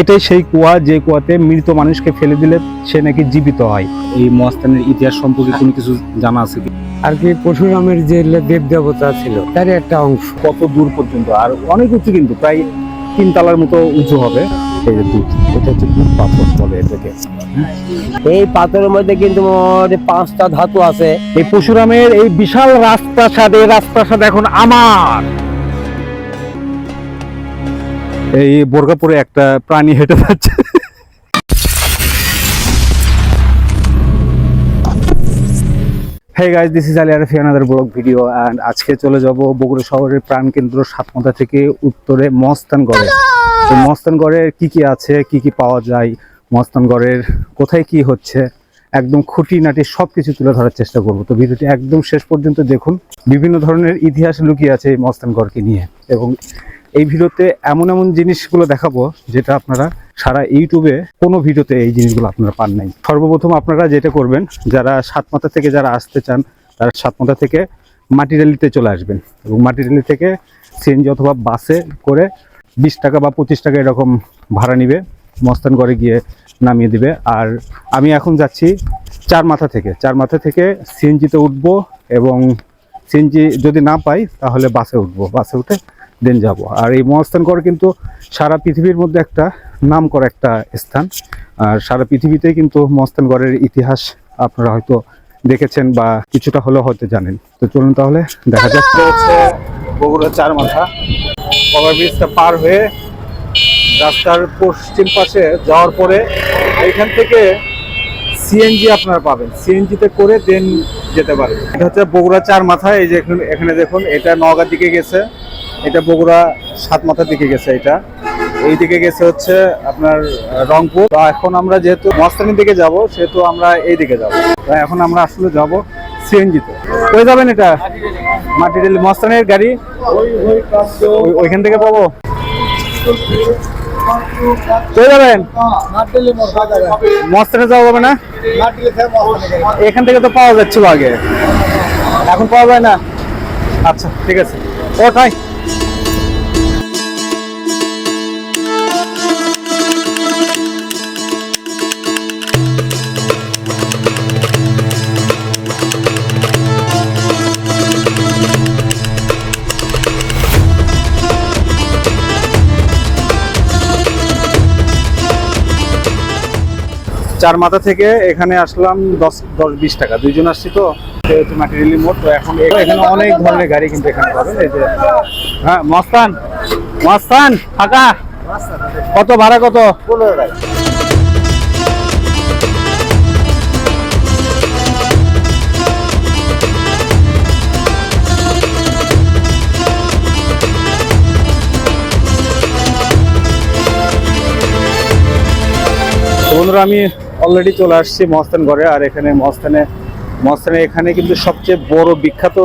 এটাই সেই কুয়া যে কুয়াতে মৃত মানুষকে ফেলে দিলে সে নাকি জীবিত হয়। এই মস্তানের ইতিহাস সম্পর্কে কোনো কিছু জানা আছে কি? আর কি পরশুরামের যে দেব দেবতা ছিল তার একটা অংশ। কত দূর পর্যন্ত? আর অনেক উঁচু কিন্তু প্রায় তিন তালার মতো উঁচু হবে। এই যে দুধ এটা হচ্ছে দুধ পাথর বলে এটাকে। এই পাথরের মধ্যে কিন্তু পাঁচটা ধাতু আছে। এই পরশুরামের এই বিশাল রাজপ্রাসাদ এই রাজপ্রাসাদ এখন আমার। এই বোরকাপুরে একটা প্রাণী হেঁটে যাচ্ছে। Hey guys this is Ali Arfi another vlog video and আজকে চলে যাব বগুড়া শহরের প্রাণকেন্দ্র সাতমাথা থেকে উত্তরে মস্তানগড়ে। তো মস্তানগড়ের কি কি আছে কি কি পাওয়া যায় মস্তানগড়ের কোথায় কি হচ্ছে একদম খুঁটিনাটি সব কিছু তুলে ধরার চেষ্টা করব। তো ভিডিওটি একদম শেষ পর্যন্ত দেখুন। বিভিন্ন ধরনের ইতিহাস লুকিয়ে আছে এই মস্তানগড়কে নিয়ে এবং এই ভিডিওতে এমন এমন জিনিসগুলো দেখাবো যেটা আপনারা সারা ইউটিউবে কোনো ভিডিওতে এই জিনিসগুলো আপনারা পান নাই। সর্বপ্রথম আপনারা যেটা করবেন, যারা সাতমাথা থেকে যারা আসতে চান, তারা সাতমাথা থেকে মাটি মাটিরালিতে চলে আসবেন এবং মাটি মাটিরালি থেকে সিএনজি অথবা বাসে করে বিশ টাকা বা পঁচিশ টাকা এরকম ভাড়া নিবে মস্তানগড়ে গিয়ে নামিয়ে দিবে। আর আমি এখন যাচ্ছি চার মাথা থেকে। চার মাথা থেকে সিএনজিতে উঠবো এবং সিএনজি যদি না পাই, তাহলে বাসে উঠবো। বাসে উঠে দেন যাব। আর এই মহাস্থানগড় কিন্তু সারা পৃথিবীর মধ্যে একটা নাম করা একটা স্থান। আর সারা পৃথিবীতেই কিন্তু মহাস্থানগড়ের ইতিহাস আপনারা হয়তো দেখেছেন বা কিছুটা হলেও হয়তো জানেন। তো চলুন তাহলে দেখা যাচ্ছে হচ্ছে বগুড়া চার মাথা। ওভার ব্রিজটা পার হয়ে রাস্তার পশ্চিম পাশে যাওয়ার পরে এখান থেকে সিএনজি আপনারা পাবেন। সিএনজিতে করে দেন যেতে পারবেন। এটা হচ্ছে বগুড়া চার মাথা। এই যে এখানে এখানে দেখুন, এটা নওগাঁর দিকে গেছে। এটা বগুড়া সাত মাথার দিকে গেছে এটা। এই দিকে গেছে হচ্ছে আপনার রংপুর। এখন আমরা যেহেতু মস্তানির দিকে যাব, সেহেতু আমরা এই দিকে যাব। এখন আমরা আসলে যাব সিএনজিতে। কই যাবেন এটা? মাটিডেলি মস্তানের গাড়ি? ওইখান থেকে পাবো? যাবেন? মস্তানে যাওয়া যাবে না? এখান থেকে তো পাওয়া যাচ্ছিল আগে। এখন পাওয়া যায় না? আচ্ছা ঠিক আছে। ওঠাই চার মাথা থেকে এখানে আসলাম দশ দশ, বিশ টাকা। দুইজন আসছি তো, যেহেতু মাটিরেলি মোট, তো এখন এখানে অনেক ধরনের গাড়ি কিন্তু এখানে পাবেন। এই যে হ্যাঁ মস্তান মস্তান, ফাঁকা। কত ভাড়া, কত? পনেরো বন্ধুরা, আমি অলরেডি চলে আসছি মস্তান ঘরে আর এখানে মস্তানে মস্তানে এখানে কিন্তু সবচেয়ে বড় বিখ্যাত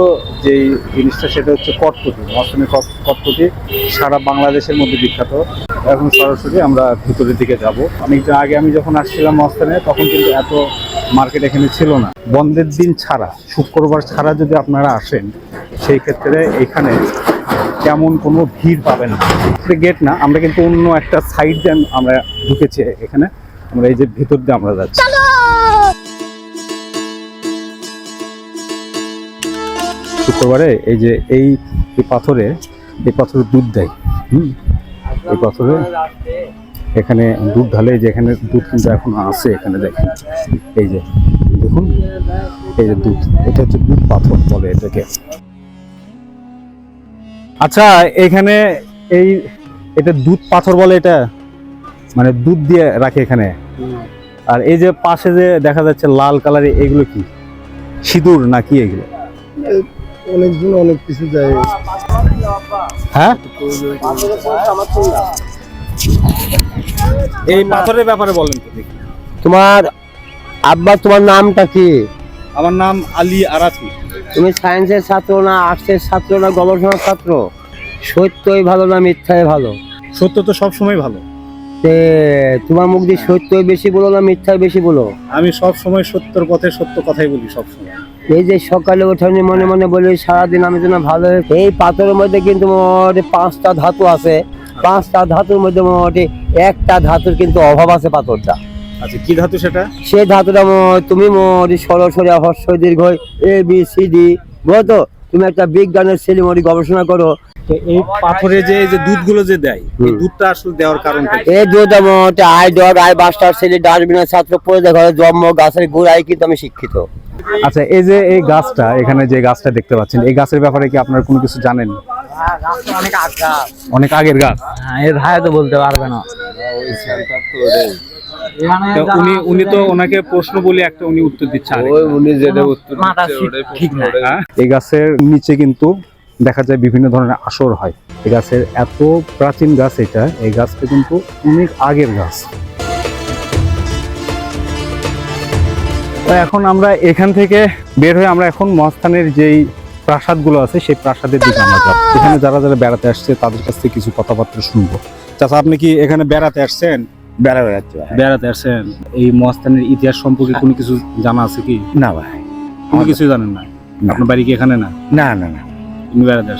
যে জিনিসটা সেটা হচ্ছে কটকটি মস্তানের কট- কটকটি সারা বাংলাদেশের মধ্যে বিখ্যাত। এখন সরাসরি আমরা ভিতরের দিকে যাব। অনেকদিন আগে আমি যখন আসছিলাম মস্তানে তখন কিন্তু এত মার্কেট এখানে ছিল না। বন্ধের দিন ছাড়া, শুক্রবার ছাড়া যদি আপনারা আসেন, সেই ক্ষেত্রে এখানে তেমন কোনো ভিড় পাবেন না। গেট না, আমরা কিন্তু অন্য একটা সাইড দিয়ে আমরা ঢুকেছি এখানে। আমরা এই যে ভিতর দিয়ে আমরা যাচ্ছি। শুক্রবারে এই যে এই পাথরে এই পাথরে দুধ দেয় হুম? এই পাথরে এখানে দুধ ঢালে যে এখানে দুধ কিন্তু এখন আছে এখানে দেখেন। এই যে দেখুন এই যে দুধ এটা হচ্ছে দুধ পাথর বলে এটাকে। আচ্ছা এখানে এই এটা দুধ পাথর বলে এটা? মানে দুধ দিয়ে রাখে এখানে? আর এই যে পাশে যে দেখা যাচ্ছে লাল কালারে এগুলো কি? সিঁদুর না কি এগুলো? অনেকজন অনেক কিছু যায়। হ্যাঁ? এই পাথরের ব্যাপারে বলেন তো দেখি। তোমার আব্বা তোমার নামটা কি? আমার নাম আলী আরাফি। তুমি সায়েন্সের ছাত্র না আর্টসের ছাত্র না গবেষণার ছাত্র? সত্যই ভালো না মিথ্যাই ভালো? সত্য তো সবসময় ভালো। তে তোমার মুখ দিয়ে সত্যই বেশি বলো না মিথ্যাই বেশি বলো? আমি সব সময় সত্যর পথে সত্য কথাই বলি সব সময়। এই যে সকালে ওঠানি মনে মনে বলি সারাদিন আমি যেন ভালো এই পাথরের মধ্যে কিন্তু মোটামুটি পাঁচটা ধাতু আছে। পাঁচটা ধাতুর মধ্যে মোটামুটি একটা ধাতুর কিন্তু অভাব আছে পাথরটা। আচ্ছা কি ধাতু সেটা? সেই ধাতুটা তুমি মোটামুটি সরাসরি হর্ষ দীর্ঘ এ বি সি ডি বুঝতো তুমি একটা বিজ্ঞানের ছেলে গবেষণা করো। তো এই পাথরে যে এই যে দুধগুলো যে দেয় এই দুধটা আসলে দেওয়ার কারণটা এই আই ডগ আই বাস্টার ছেলে ডাস্টবিনের ছাত্র পড়ে দেখো জন্ম গাছের গোড়ায় কিন্তু আমি শিক্ষিত। আচ্ছা এই যে এই গাছটা এখানে যে গাছটা দেখতে পাচ্ছেন এই গাছের ব্যাপারে কি আপনার কোনো কিছু জানেন? অনেক অনেক আগের গাছ। হ্যাঁ এর ভাই তো বলতে পারবে না। উনি উনি তো ওনাকে প্রশ্ন বলে একটা উনি উত্তর দিচ্ছে উনি যেটা উত্তর ঠিক না। এই গাছের নিচে কিন্তু দেখা যায় বিভিন্ন ধরনের আসর হয়। এই গাছের এত প্রাচীন গাছ এটা এই গাছটা কিন্তু অনেক আগের গাছ। এখন আমরা এখান থেকে বের হয়ে আমরা এখন মহাস্থানের যেই প্রাসাদগুলো আছে সেই প্রাসাদের দিকে আমরা যাব। এখানে যারা যারা বেড়াতে আসছে তাদের কাছ থেকে কিছু কথাবার্তা শুনব। চাচা আপনি কি এখানে বেড়াতে আসছেন? বেড়া বেড়াচ্ছে বেড়াতে আসছেন? এই মহাস্থানের ইতিহাস সম্পর্কে কোনো কিছু জানা আছে কি? না ভাই। কোনো কিছু জানেন না? না। আপনার বাড়ি কি এখানে না? না না না। বেড়াতে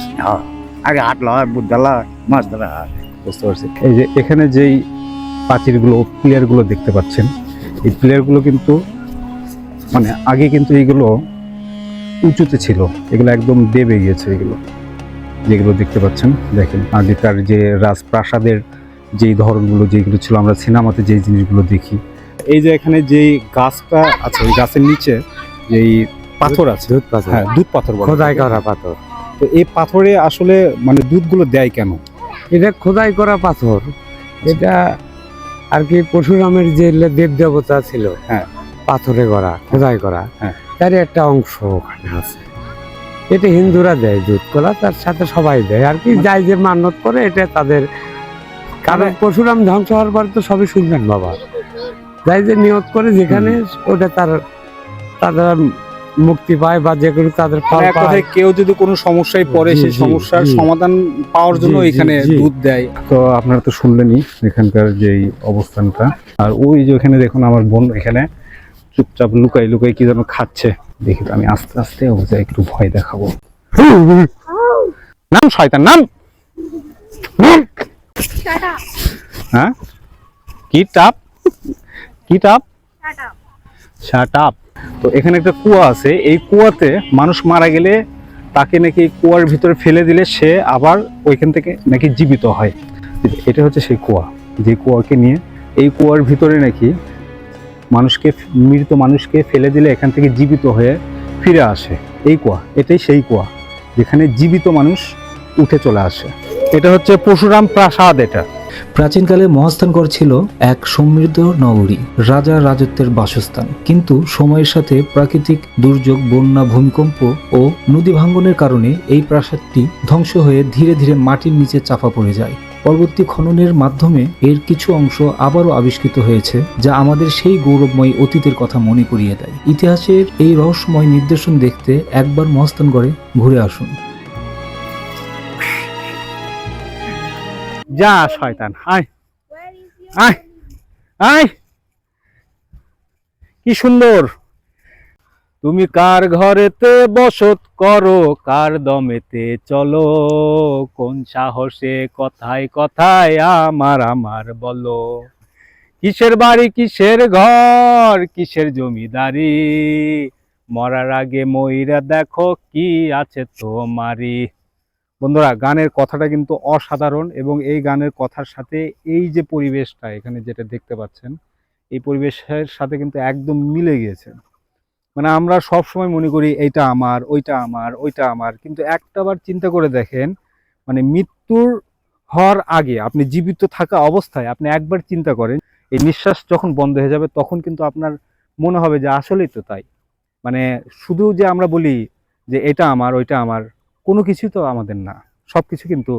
আগে হাটলা হয় বুদ্ধালা মাছ ধরা। হয় বুঝতে পারছি। এই যে এখানে যেই প্রাচীরগুলো প্লেয়ারগুলো দেখতে পাচ্ছেন এই প্লেয়ারগুলো কিন্তু মানে আগে কিন্তু এইগুলো উঁচুতে ছিল। এগুলো একদম দেবে গিয়েছে এগুলো। যেগুলো দেখতে পাচ্ছেন দেখেন। আগেকার যে রাজপ্রাসাদের যেই ধরনগুলো যেগুলো ছিল আমরা সিনেমাতে যেই জিনিসগুলো দেখি। এই যে এখানে যেই গাছটা আছে ওই গাছের নিচে যেই পাথর আছে হ্যাঁ দুধ পাথর বলে খোদাই করা পাথর। তো এই পাথরে আসলে মানে দুধগুলো দেয় কেন? এটা খোদাই করা পাথর। এটা আর কি পরশুরামের যে দেব দেবতা ছিল হ্যাঁ। পাথরে করা খোদাই করা হ্যাঁ। তার একটা অংশ ওখানে আছে। এটা হিন্দুরা দেয় দুধ কলা তার সাথে সবাই দেয়। আর কি যাই যে মান্যত করে এটা তাদের কারণ পরশুরাম ধ্বংস হওয়ার পর তো সবই শুনবেন বাবা। যাই যে নিয়ত করে যেখানে ওটা তার তারা মুক্তি পায় বা যে কোনো তাদের ফল মানে পায়। কেউ যদি কোনো সমস্যায় পড়ে সেই সমস্যার সমাধান পাওয়ার জন্য এখানে দুধ দেয়। তো আপনারা তো শুনলেনই এখানকার যেই অবস্থানটা। আর ওই যে ওখানে দেখুন আমার বোন এখানে চুপচাপ লুকাই লুকাই কি যেন খাচ্ছে। দেখি তো আমি আস্তে আস্তে ওকে একটু ভয় দেখাবো। নাম শয়তান নাম. হ্যাঁ? কি টাপ? কি টাপ? Shut শাট আপ তো এখানে একটা কুয়া আছে। এই কুয়াতে মানুষ মারা গেলে তাকে নাকি কুয়ার ভিতরে ফেলে দিলে সে আবার ওইখান থেকে নাকি জীবিত হয়। এটা হচ্ছে সেই কুয়া। যে কুয়াকে নিয়ে এই কুয়ার ভিতরে নাকি মানুষকে, মৃত মানুষকে ফেলে দিলে এখান থেকে জীবিত হয়ে ফিরে আসে। এই কুয়া, এটাই সেই কুয়া যেখানে জীবিত মানুষ উঠে চলে আসে। এটা হচ্ছে পরশুরাম প্রাসাদ এটা। প্রাচীনকালে মহাস্থানগড় ছিল এক সমৃদ্ধ নগরী রাজা রাজত্বের বাসস্থান। কিন্তু সময়ের সাথে প্রাকৃতিক দুর্যোগ, বন্যা, ভূমিকম্প ও নদী ভাঙ্গনের কারণে এই প্রাসাদটি ধ্বংস হয়ে ধীরে ধীরে মাটির নিচে চাপা পড়ে যায়। পরবর্তী খননের মাধ্যমে এর কিছু অংশ আবারও আবিষ্কৃত হয়েছে, যা আমাদের সেই গৌরবময় অতীতের কথা মনে করিয়ে দেয়। ইতিহাসের এই রহস্যময় নির্দেশন দেখতে একবার মহাস্থানগড়ে ঘুরে আসুন। যা শয়তান, আয়। আয় কি সুন্দর। তুমি কার ঘরেতে বসত করো, কার দমেতে চলো, কোন সাহসে কথায় কথায় আমার আমার বলো। কিসের বাড়ি, কিসের ঘর, কিসের জমিদারি? মরার আগে ময়রা দেখো কি আছে তোমারই। বন্ধুরা, গানের কথাটা কিন্তু অসাধারণ এবং এই গানের কথার সাথে এই যে পরিবেশটা এখানে যেটা দেখতে পাচ্ছেন, এই পরিবেশের সাথে কিন্তু একদম মিলে গিয়েছে। মানে আমরা সব সময় মনে করি এইটা আমার, ওইটা আমার ওইটা আমার, কিন্তু একটাবার চিন্তা করে দেখেন মানে মৃত্যুর হওয়ার আগে আপনি জীবিত থাকা অবস্থায় আপনি একবার চিন্তা করেন, এই নিঃশ্বাস যখন বন্ধ হয়ে যাবে তখন কিন্তু আপনার মনে হবে যে আসলেই তো তাই। মানে শুধু যে আমরা বলি যে এটা আমার, ওইটা আমার কিছু তো আমাদের না। সব কিছু কিন্তু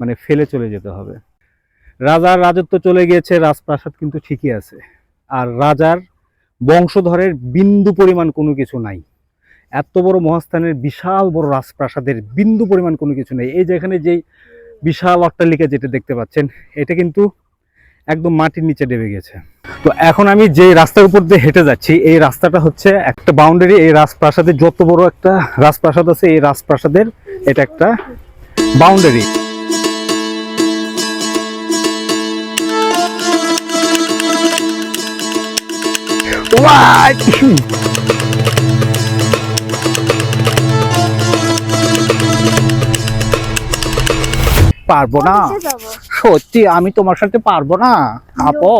মানে ফেলে চলে যেতে হবে। রাজার রাজত্ব চলে গিয়েছে, রাজপ্রাসাদ কিন্তু ঠিকই আছে। আর রাজার বংশধরের বিন্দু পরিমাণ কোনো কিছু নাই। এত বড় মহাস্থানের বিশাল বড় রাজপ্রাসাদের বিন্দু পরিমাণ কোনো কিছু নেই। এই যে এখানে যেই বিশাল অট্টালিকা যেটা দেখতে পাচ্ছেন, এটা কিন্তু একদম মাটির নিচে ডেবে গেছে তো এখন আমি যে রাস্তার উপর দিয়ে হেঁটে যাচ্ছি, এই রাস্তাটা হচ্ছে একটা বাউন্ডারি এই রাজপ্রাসাদের যত বড় একটা রাজপ্রাসাদ আছে, এই রাজপ্রাসাদের এটা একটা বাউন্ডারি What? পারব না। সত্যি আমি তোমার সাথে পারব না। আপো।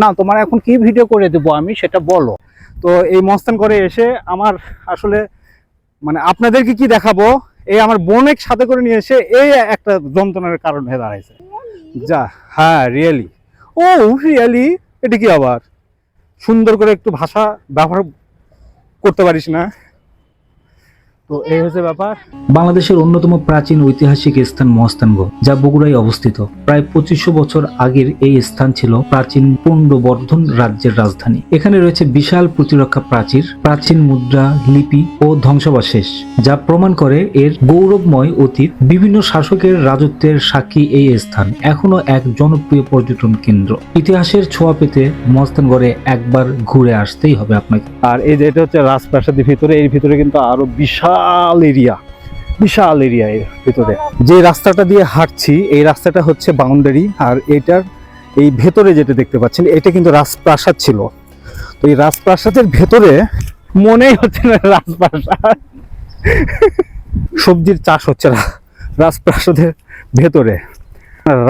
না তোমার এখন কি ভিডিও করে দেবো আমি সেটা বলো। তো এই মস্তান করে এসে আমার আসলে মানে আপনাদেরকে কি দেখাবো? এই আমার বোনের সাথে করে নিয়ে এসে এই একটা যন্ত্রণার কারণ হয়ে দাঁড়াইছে। যা হ্যাঁ রিয়েলি ও রিয়েলি এটা কি আবার? সুন্দর করে একটু ভাষা ব্যবহার করতে পারিস না? তো এই হচ্ছে ব্যাপার। বাংলাদেশের অন্যতম প্রাচীন ঐতিহাসিক স্থান মহস্থানগড় যা বগুড়ায় অবস্থিত। প্রায় পঁচিশশো বছর আগের এই স্থান ছিল প্রাচীন পুণ্ডবর্ধন রাজ্যের রাজধানী। এখানে রয়েছে বিশাল প্রতিরক্ষা প্রাচীর প্রাচীন মুদ্রা লিপি ও ধ্বংসাবশেষ যা প্রমাণ করে এর গৌরবময় অতীত। বিভিন্ন শাসকের রাজত্বের সাক্ষী এই স্থান এখনও এক জনপ্রিয় পর্যটন কেন্দ্র। ইতিহাসের ছোঁয়া পেতে মহস্থানগড়ে একবার ঘুরে আসতেই হবে আপনাকে। আর এই যে এটা হচ্ছে রাজপ্রাসাদের ভিতরে এর ভিতরে কিন্তু আরও বিশাল এরিয়া, বিশাল এরিয়া এর ভিতরে। যে রাস্তাটা দিয়ে হাঁটছি, এই রাস্তাটা হচ্ছে বাউন্ডারি আর এটার এই ভেতরে যেটা দেখতে পাচ্ছেন, এটা কিন্তু রাজপ্রাসাদ ছিল। তো এই রাজপ্রাসাদের ভেতরে মনেই হচ্ছে না রাজপ্রাসাদ। সবজির চাষ হচ্ছে না রাজপ্রাসাদের ভেতরে।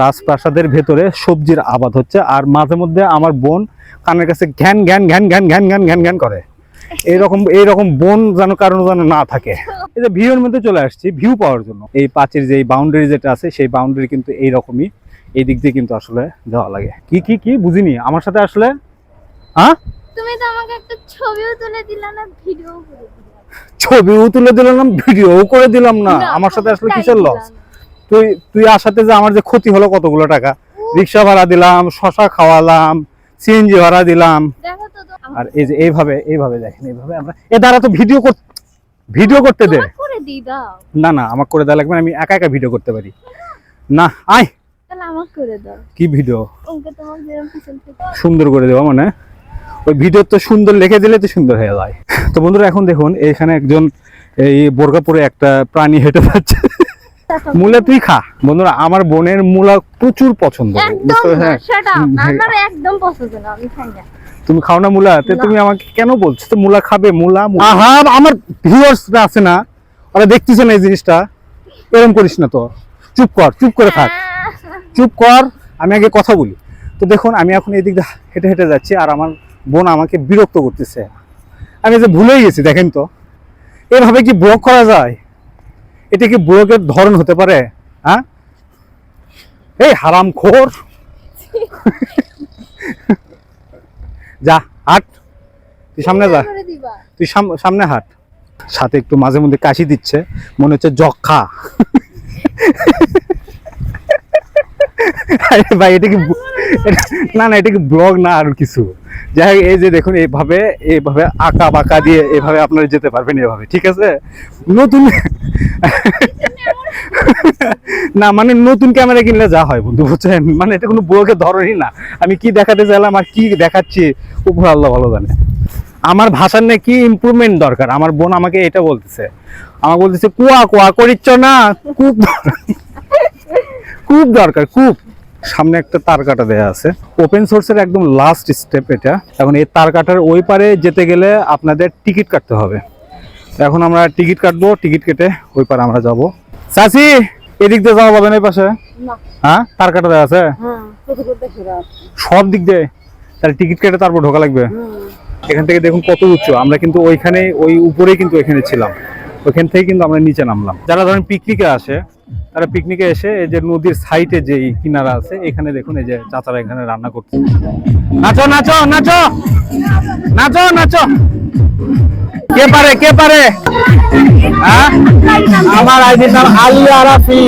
রাজপ্রাসাদের ভেতরে সবজির আবাদ হচ্ছে আর মাঝে মধ্যে আমার বোন কানের কাছে ঘ্যান ঘ্যান ঘ্যান ঘ্যান ঘ্যান ঘ্যান ঘ্যান ঘ্যান করে। এইরকম এইরকম বন যেন কারণ যেন না থাকে। এই যে ভিউর মধ্যে চলে আসছি ভিউ পাওয়ার জন্য। এই পাঁচের যে বাউন্ডারি যেটা আছে সেই বাউন্ডারি কিন্তু এইরকমই। এই দিক দিয়ে কিন্তু আসলে যাওয়া লাগে। কি কি কি? বুঝিনি। আমার সাথে আসলে? হ্যাঁ? তুমি তো আমাকে একটা ছবিও তুলে দিলা না ভিডিও করে ছবিও তুলে দিলাম ভিডিও করে দিলাম না। না, আমার সাথে আসলে কিসের লস তুই তুই আসাতে যে আমার যে ক্ষতি হলো কতগুলো টাকা রিক্সা ভাড়া দিলাম শশা খাওয়ালাম সিএনজি ভাড়া দিলাম। আর এই যে এইভাবে এইভাবে দেখেন এইভাবে আমরা এ দ্বারা তো ভিডিও ভিডিও করতে দে। না না আমার করে দেওয়া লাগবে আমি একা একা ভিডিও করতে পারি। না আয়। কি ভিডিও সুন্দর করে দেওয়া মানে? ওই ভিডিও তো সুন্দর লিখে দিলে তো সুন্দর হয়ে যায়। তো বন্ধুরা এখন দেখুন এখানে একজন এই বোরকা পরে একটা প্রাণী হেঁটে যাচ্ছে। মূলা তুই খা। বন্ধুরা আমার বোনের মূলা প্রচুর পছন্দ। একদম বুঝতে না হ্যাঁ সেটা। হুম, হ্যাঁ। আমার একদম পছন্দ না আমি খাই না। তুমি খাও না মূলা? তুমি আমাকে কেন বলছো? তো মূলা খাবে মূলা মূলা। আহা আমার ভিউয়ার্সরা আছে না ওরা দেখতেছে না এই জিনিসটা। এরকম করিস না তো। চুপ কর চুপ করে থাক। চুপ কর আমি আগে কথা বলি। তো দেখুন আমি এখন এই দিক হেঁটে হেঁটে যাচ্ছি আর আমার বোন আমাকে বিরক্ত করতেছে। আমি যে ভুলেই গেছি দেখেন তো। এভাবে কি ব্লক করা যায়? এটা কি ব্লকের ধরন হতে পারে? হ্যাঁ? এই হারাম খোর। যা হাট। তুই সামনে যা। তুই সাম- সামনে হাট। সাথে একটু মাঝে মধ্যে কাশি দিচ্ছে। মনে হচ্ছে যক্ষা ভাই, এটা কি না না, এটা কি ব্লগ না আর কিছু? যাই এই যে দেখুন এইভাবে এইভাবে আঁকা বাঁকা দিয়ে এভাবে আপনারা যেতে পারবেন এভাবে, ঠিক আছে? নতুন না মানে নতুন ক্যামেরা কিনলে যা হয় বন্ধু, বুঝছেন? মানে এটা কোনো ব্লগের ধরনই না। আমি কি দেখাতে চাইলাম আর কি দেখাচ্ছি, উপর আল্লাহ ভালো জানে। আমার ভাষার নাকি ইমপ্রুভমেন্ট দরকার। আমার বোন আমাকে এটা বলতেছে। আমাকে বলতেছে, কুয়া কুয়া, করিচ্ছ না? কূপ কূপ দরকার কূপ। সামনে একটা তার কাটা দেয়া আছে। ওপেন সোর্সের একদম লাস্ট স্টেপ এটা। এখন এই তার কাটার ওই পারে যেতে গেলে আপনাদের টিকিট কাটতে হবে। এখন আমরা টিকিট কাটবো টিকিট কেটে ওই পারে আমরা যাব। চাচি এদিক দিয়ে যাওয়া যাবে না এই পাশে? হ্যাঁ? তার কাটা দেওয়া আছে? হ্যাঁ করতে সব দিক দিয়ে? তাহলে টিকিট কেটে তারপর ঢোকা লাগবে? এখান থেকে দেখুন কত উচ্চ। আমরা কিন্তু ওইখানে ওই উপরেই কিন্তু ওইখানে ছিলাম। ওইখান থেকে কিন্তু আমরা নিচে নামলাম। যারা ধরেন পিকনিকে আসে তারা পিকনিকে এসে এই যে নদীর সাইডে যে কিনারা আছে, এখানে দেখুন এই যে চাচারা এখানে রান্না করছে। নাচো নাচো নাচো! নাচো নাচো! কে পারে কে পারে? হ্যাঁ? আমার আইডি নাম আলিয়া রাফি